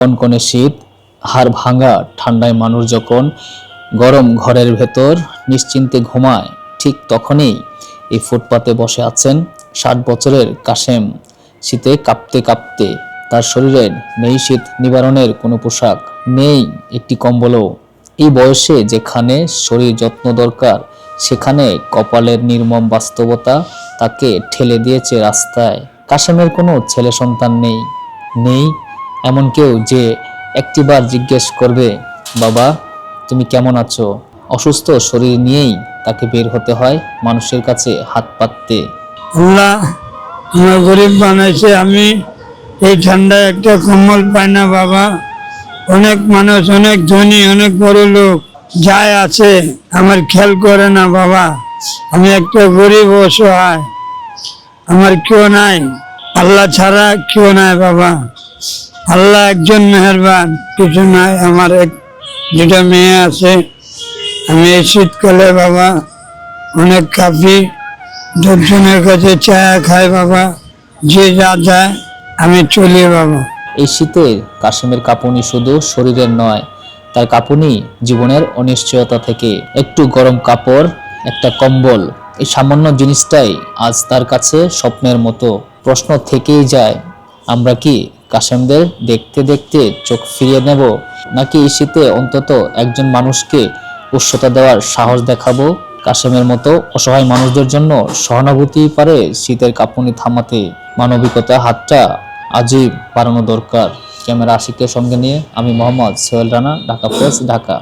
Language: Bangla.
কনকনে শীত, হাড় ভাঙা, ঠান্ডায় মানুষ যখন গরম ঘরের ভেতর নিশ্চিন্তে ঘুমায়, ঠিক তখনই এই ফুটপাতে বসে আছেন ষাট বছরের কাশেম। শীতে কাঁপতে কাঁপতে তার শরীরের নেই শীত নিবারণের কোনো পোশাক নেই একটি কম্বলও। এই বয়সে যেখানে শরীর যত্ন দরকার, সেখানে কপালের নির্মম বাস্তবতা তাকে ঠেলে দিয়েছে রাস্তায়। কাশেমের কোনো ছেলে সন্তান নেই নেই এমন কেউ যে একটিবার জিজ্ঞেস করবে, বাবা, তুমি কেমন আছো? অসুস্থ শরীর নিয়েই তাকে বের হতে হয় মানুষের কাছে হাত পাততে। আল্লাহ আমার গরিব বানাইছে, আমি এই ঠান্ডায় একটা কম্বল পাই না, বাবা। অনেক মানুষ, অনেক ধনী, অনেক বড় লোক যায় আছে, আমার খেয়াল করে না, বাবা। আমি একটা গরিব অসহায়, আমার কেউ নাই, আল্লাহ ছাড়া কেউ নাই, বাবা। আল্লাহ একজন মেহরবান। কিছু নাই আমার এক দুটা মেয়ে আছে। আমি এই শীতকালে বাবা, অনেক কাঁপি দশজনের কাছে চা খাই বাবা, যে যা যায় আমি চলি বাবা। এই শীতে কাশেমের কাঁপুনি শুধু শরীরের নয়, তার কাঁপুনি জীবনের অনিশ্চয়তা থেকে একটু গরম কাপড়, একটা কম্বল, এই সামান্য জিনিসটাই আজ তার কাছে স্বপ্নের মতো প্রশ্ন থেকেই যায়, আমরা কি কাশেমদের দেখতে দেখতে চোখ ফিরিয়ে নেব? নাকি এই শীতে অন্তত একজন মানুষকে উৎসতা দেওয়ার সাহস দেখাবো? কাসেমের মতো অসহায় মানুষদের জন্য সহানুভূতি পারে শীতের কাঁপুনি থামাতে। মানবিকতা হাতটা আজই বাড়ানো দরকার। ক্যামেরা আশিকের সঙ্গে নিয়ে আমি মোহাম্মদ সোহেল রানা, ঢাকা প্রেস, ঢাকা।